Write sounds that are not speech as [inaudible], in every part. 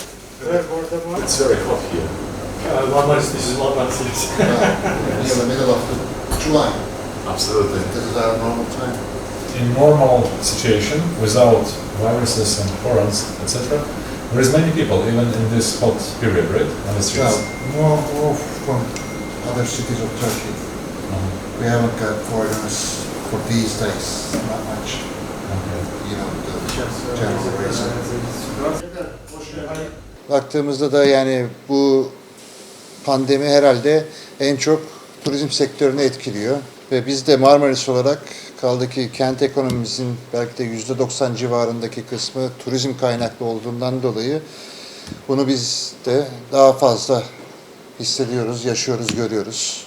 It's very hot here. Uh, Marmaris, this is Marmaris, [laughs] yes. in the middle of July. Absolutely. This is our normal time. in normal situation, without viruses and foreigns, etc., there is many people even in this hot period, right, on the Well, streets. more, more from other cities of Turkey. Uh-huh. We haven't got foreigners for these days, not much, Baktığımızda da yani bu pandemi herhalde en çok turizm sektörünü etkiliyor. Ve biz de Marmaris olarak kaldı ki kent ekonomimizin belki de yüzde 90 civarındaki kısmı turizm kaynaklı olduğundan dolayı bunu biz de daha fazla hissediyoruz, yaşıyoruz, görüyoruz.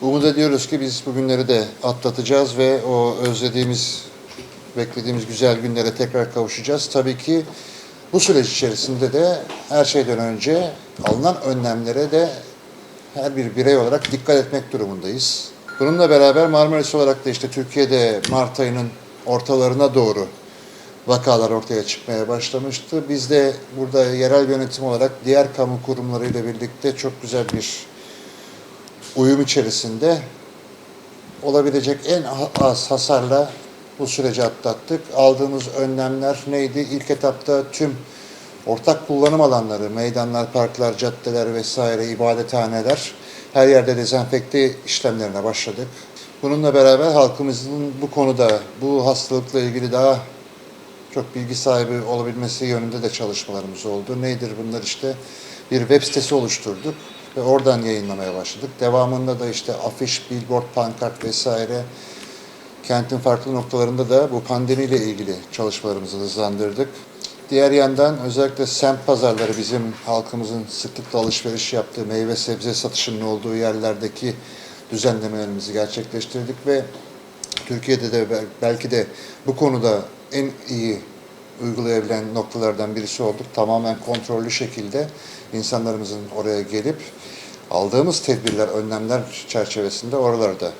Umut ediyoruz ki biz bu günleri de atlatacağız ve o özlediğimiz, beklediğimiz güzel günlere tekrar kavuşacağız. Tabii ki bu süreç içerisinde de her şeyden önce alınan önlemlere de her bir birey olarak dikkat etmek durumundayız. Bununla beraber Marmaris olarak da işte Türkiye'de Mart ayının ortalarına doğru vakalar ortaya çıkmaya başlamıştı. Biz de burada yerel yönetim olarak diğer kamu kurumlarıyla birlikte çok güzel bir uyum içerisinde olabilecek en az hasarla bu süreci atlattık. Aldığımız önlemler neydi? İlk etapta tüm ortak kullanım alanları, meydanlar, parklar, caddeler vesaire, ibadethaneler her yerde dezenfekte işlemlerine başladık. Bununla beraber halkımızın bu konuda, bu hastalıkla ilgili daha çok bilgi sahibi olabilmesi yönünde de çalışmalarımız oldu. Nedir bunlar işte? Bir web sitesi oluşturduk ve oradan yayınlamaya başladık. Devamında da işte afiş, billboard, pankart vesaire kentin farklı noktalarında da bu pandemiyle ilgili çalışmalarımızı hızlandırdık. Diğer yandan özellikle semt pazarları bizim halkımızın sıklıkla alışveriş yaptığı meyve sebze satışının olduğu yerlerdeki düzenlemelerimizi gerçekleştirdik ve Türkiye'de de bel- belki de bu konuda en iyi uygulayabilen noktalardan birisi olduk. Tamamen kontrollü şekilde insanlarımızın oraya gelip aldığımız tedbirler, önlemler çerçevesinde oralarda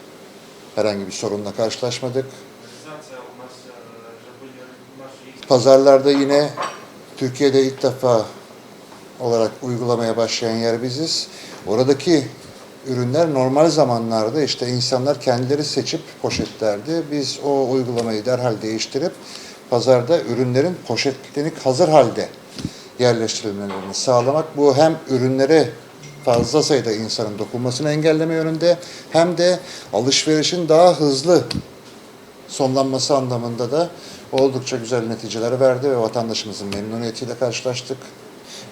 Herhangi bir sorunla karşılaşmadık. Pazarlarda yine Türkiye'de ilk defa olarak uygulamaya başlayan yer biziz. Oradaki ürünler normal zamanlarda işte insanlar kendileri seçip poşetlerdi. Biz o uygulamayı derhal değiştirip pazarda ürünlerin poşetlenik hazır halde yerleştirilmelerini sağlamak. Bu hem ürünlere fazla sayıda insanın dokunmasını engelleme yönünde hem de alışverişin daha hızlı sonlanması anlamında da oldukça güzel neticeler verdi ve vatandaşımızın memnuniyetiyle karşılaştık.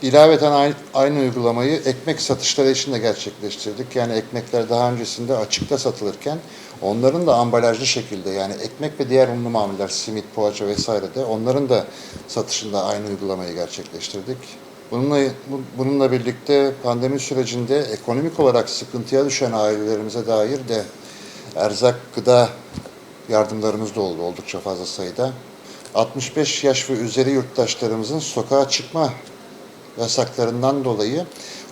İlaveten aynı, aynı uygulamayı ekmek satışları için de gerçekleştirdik. Yani ekmekler daha öncesinde açıkta satılırken onların da ambalajlı şekilde yani ekmek ve diğer unlu mamuller, simit, poğaça vesaire de onların da satışında aynı uygulamayı gerçekleştirdik. Bununla, bu- bununla birlikte pandemi sürecinde ekonomik olarak sıkıntıya düşen ailelerimize dair de erzak, gıda yardımlarımız da oldu oldukça fazla sayıda. 65 yaş ve üzeri yurttaşlarımızın sokağa çıkma yasaklarından dolayı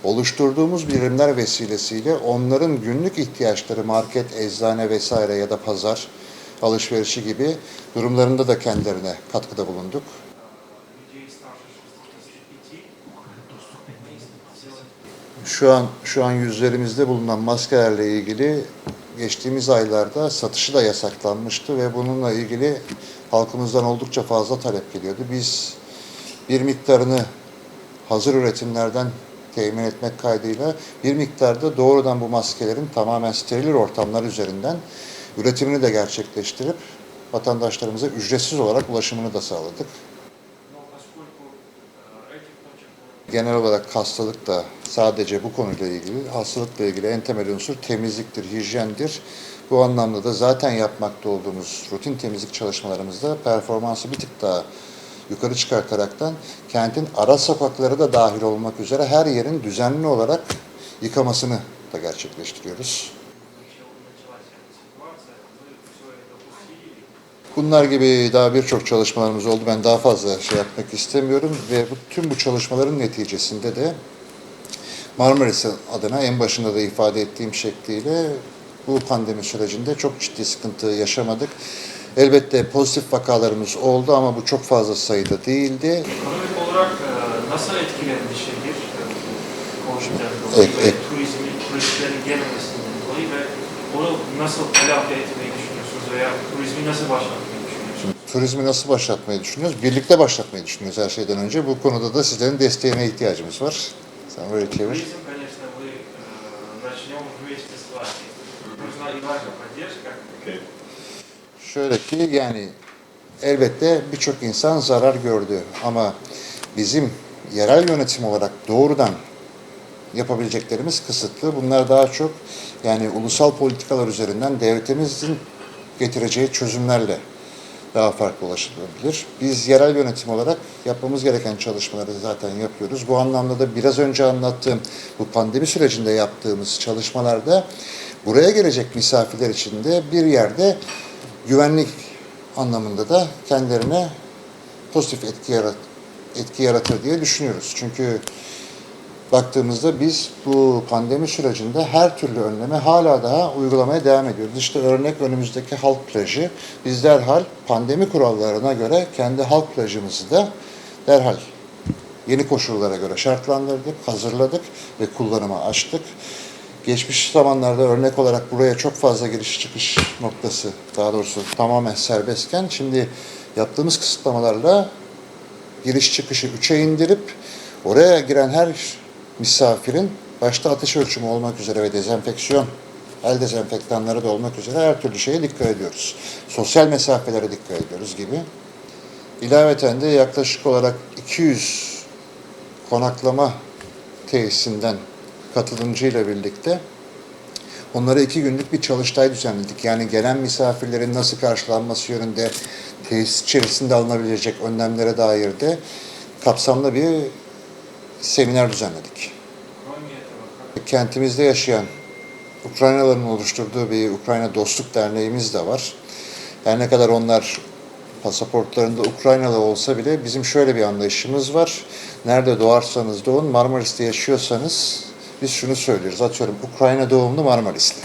oluşturduğumuz birimler vesilesiyle onların günlük ihtiyaçları market, eczane vesaire ya da pazar alışverişi gibi durumlarında da kendilerine katkıda bulunduk. Şu an şu an yüzlerimizde bulunan maskelerle ilgili geçtiğimiz aylarda satışı da yasaklanmıştı ve bununla ilgili halkımızdan oldukça fazla talep geliyordu. Biz bir miktarını hazır üretimlerden temin etmek kaydıyla bir miktarda doğrudan bu maskelerin tamamen steril ortamlar üzerinden üretimini de gerçekleştirip vatandaşlarımıza ücretsiz olarak ulaşımını da sağladık. Genel olarak hastalık da sadece bu konuyla ilgili, hastalıkla ilgili en temel unsur temizliktir, hijyendir. Bu anlamda da zaten yapmakta olduğumuz rutin temizlik çalışmalarımızda performansı bir tık daha yukarı çıkartaraktan kentin ara sokakları da dahil olmak üzere her yerin düzenli olarak yıkamasını da gerçekleştiriyoruz. Bunlar gibi daha birçok çalışmalarımız oldu. Ben daha fazla şey yapmak istemiyorum ve bu, tüm bu çalışmaların neticesinde de Marmaris adına en başında da ifade ettiğim şekliyle bu pandemi sürecinde çok ciddi sıkıntı yaşamadık. Elbette pozitif vakalarımız oldu ama bu çok fazla sayıda değildi. Ekonomik olarak e, nasıl etkilendi şehir? dolayı Ek- ek- turizmi, turistlerin gelmemesinden dolayı ve onu nasıl telafi etmeyi düşünüyorsunuz veya turizmi nasıl başlatmayı düşünüyorsunuz? turizmi nasıl başlatmayı düşünüyoruz? Birlikte başlatmayı düşünüyoruz her şeyden önce. Bu konuda da sizlerin desteğine ihtiyacımız var. Sen böyle çevir. Şöyle ki yani elbette birçok insan zarar gördü ama bizim yerel yönetim olarak doğrudan yapabileceklerimiz kısıtlı. Bunlar daha çok yani ulusal politikalar üzerinden devletimizin getireceği çözümlerle daha farklı ulaşılabilir. Biz yerel yönetim olarak yapmamız gereken çalışmaları zaten yapıyoruz. Bu anlamda da biraz önce anlattığım bu pandemi sürecinde yaptığımız çalışmalarda buraya gelecek misafirler için de bir yerde güvenlik anlamında da kendilerine pozitif etki, yarat etki yaratır diye düşünüyoruz. Çünkü baktığımızda biz bu pandemi sürecinde her türlü önleme hala daha uygulamaya devam ediyoruz. İşte örnek önümüzdeki halk plajı. Biz derhal pandemi kurallarına göre kendi halk plajımızı da derhal yeni koşullara göre şartlandırdık, hazırladık ve kullanıma açtık. Geçmiş zamanlarda örnek olarak buraya çok fazla giriş çıkış noktası, daha doğrusu tamamen serbestken şimdi yaptığımız kısıtlamalarla giriş çıkışı 3'e indirip oraya giren her misafirin başta ateş ölçümü olmak üzere ve dezenfeksiyon, el dezenfektanları da olmak üzere her türlü şeye dikkat ediyoruz. Sosyal mesafelere dikkat ediyoruz gibi. İlaveten de yaklaşık olarak 200 konaklama tesisinden katılımcıyla birlikte onlara iki günlük bir çalıştay düzenledik. Yani gelen misafirlerin nasıl karşılanması yönünde tesis içerisinde alınabilecek önlemlere dair de kapsamlı bir seminer düzenledik. Kentimizde yaşayan Ukraynaların oluşturduğu bir Ukrayna Dostluk Derneğimiz de var. Her ne kadar onlar pasaportlarında Ukraynalı olsa bile bizim şöyle bir anlayışımız var. Nerede doğarsanız doğun, Marmaris'te yaşıyorsanız biz şunu söylüyoruz. Atıyorum Ukrayna doğumlu Marmarisli.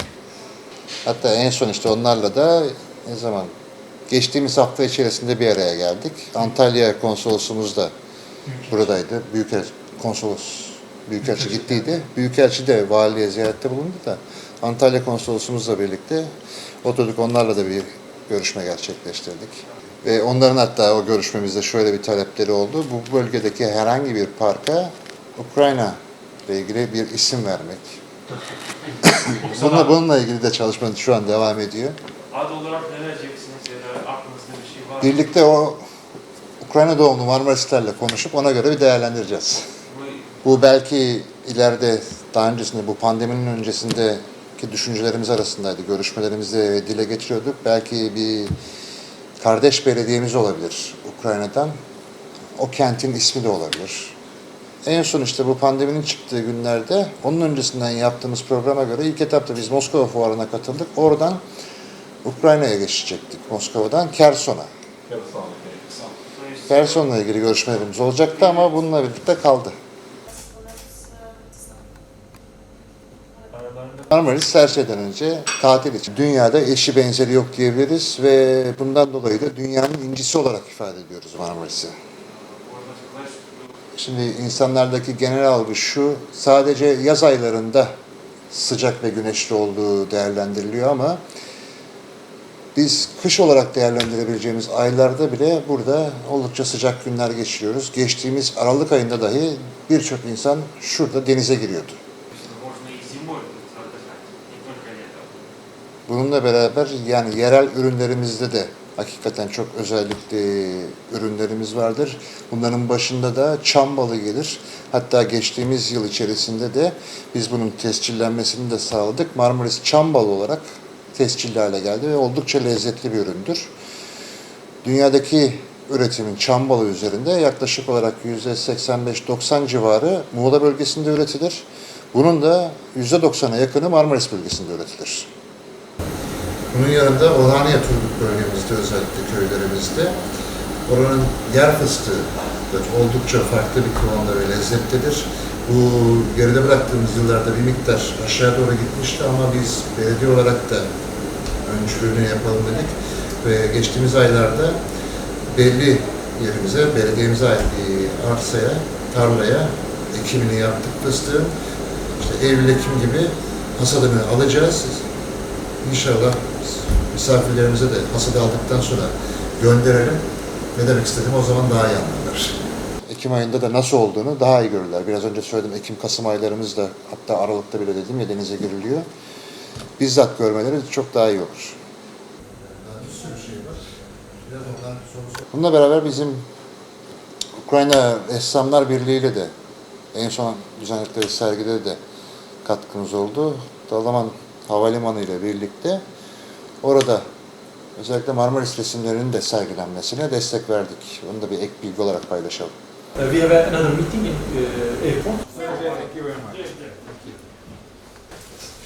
Hatta en son işte onlarla da ne zaman geçtiğimiz hafta içerisinde bir araya geldik. Antalya konsolosumuz da buradaydı. Büyük konsolos Büyükelçi gittiydi. Büyükelçi de valiye ziyarette bulundu da Antalya konsolosumuzla birlikte oturduk onlarla da bir görüşme gerçekleştirdik. Ve onların hatta o görüşmemizde şöyle bir talepleri oldu. Bu bölgedeki herhangi bir parka Ukrayna ile ilgili bir isim vermek. [laughs] bununla, bununla ilgili de çalışma şu an devam ediyor. ad olarak ne vereceksiniz ya da aklınızda bir şey var mı? Birlikte o Ukrayna doğumlu Marmarislerle konuşup ona göre bir değerlendireceğiz. Bu belki ileride daha öncesinde bu pandeminin öncesindeki düşüncelerimiz arasındaydı. Görüşmelerimizde dile getiriyorduk. Belki bir kardeş belediyemiz olabilir Ukrayna'dan. O kentin ismi de olabilir. En son işte bu pandeminin çıktığı günlerde onun öncesinden yaptığımız programa göre ilk etapta biz Moskova fuarına katıldık. Oradan Ukrayna'ya geçecektik Moskova'dan Kerson'a. Kerson'la ilgili görüşmelerimiz olacaktı ama bununla birlikte kaldı. Marmaris her şeyden önce tatil için. Dünyada eşi benzeri yok diyebiliriz ve bundan dolayı da dünyanın incisi olarak ifade ediyoruz Marmaris'i. Şimdi insanlardaki genel algı şu, sadece yaz aylarında sıcak ve güneşli olduğu değerlendiriliyor ama biz kış olarak değerlendirebileceğimiz aylarda bile burada oldukça sıcak günler geçiriyoruz. Geçtiğimiz Aralık ayında dahi birçok insan şurada denize giriyordu. Bununla beraber yani yerel ürünlerimizde de hakikaten çok özellikli ürünlerimiz vardır. Bunların başında da çam balı gelir. Hatta geçtiğimiz yıl içerisinde de biz bunun tescillenmesini de sağladık. Marmaris çam balı olarak tescilli hale geldi ve oldukça lezzetli bir üründür. Dünyadaki üretimin çam balı üzerinde yaklaşık olarak %85-90 civarı Muğla bölgesinde üretilir. Bunun da %90'a yakını Marmaris bölgesinde üretilir. Bunun yanında Orhaniye Turgut bölgemizde özellikle köylerimizde oranın yer fıstığı oldukça farklı bir kıvamda ve lezzetlidir. Bu geride bıraktığımız yıllarda bir miktar aşağı doğru gitmişti ama biz belediye olarak da öncülüğünü yapalım dedik. Ve geçtiğimiz aylarda belli yerimize, belediyemize ait bir arsaya, tarlaya ekimini yaptık fıstığın. İşte Eylül-Ekim gibi hasadını alacağız. İnşallah misafirlerimize de hasadı aldıktan sonra gönderelim. Ne demek istediğimi o zaman daha iyi anlarlar. Ekim ayında da nasıl olduğunu daha iyi görürler. Biraz önce söyledim Ekim-Kasım aylarımızda hatta Aralık'ta bile dedim ya denize giriliyor. Bizzat görmeleri çok daha iyi olur. Bununla beraber bizim Ukrayna Ressamlar Birliği ile de en son düzenledikleri sergide de katkımız oldu. Dalaman Havalimanı ile birlikte orada özellikle Marmaris resimlerinin de sergilenmesine destek verdik. Onu da bir ek bilgi olarak paylaşalım. Uh, we have another meeting in uh, airport.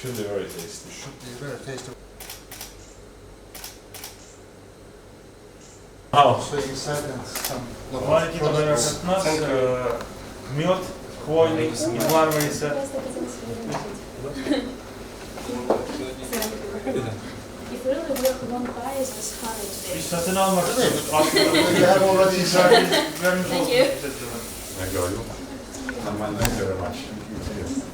Should be very tasty. Маленький подарок от нас. э, Мед хвойный из Мармариса. [laughs] Buy is this car is Biz satın almak istiyoruz. Aslında vermiş olduk. Thank you. Thank you very much.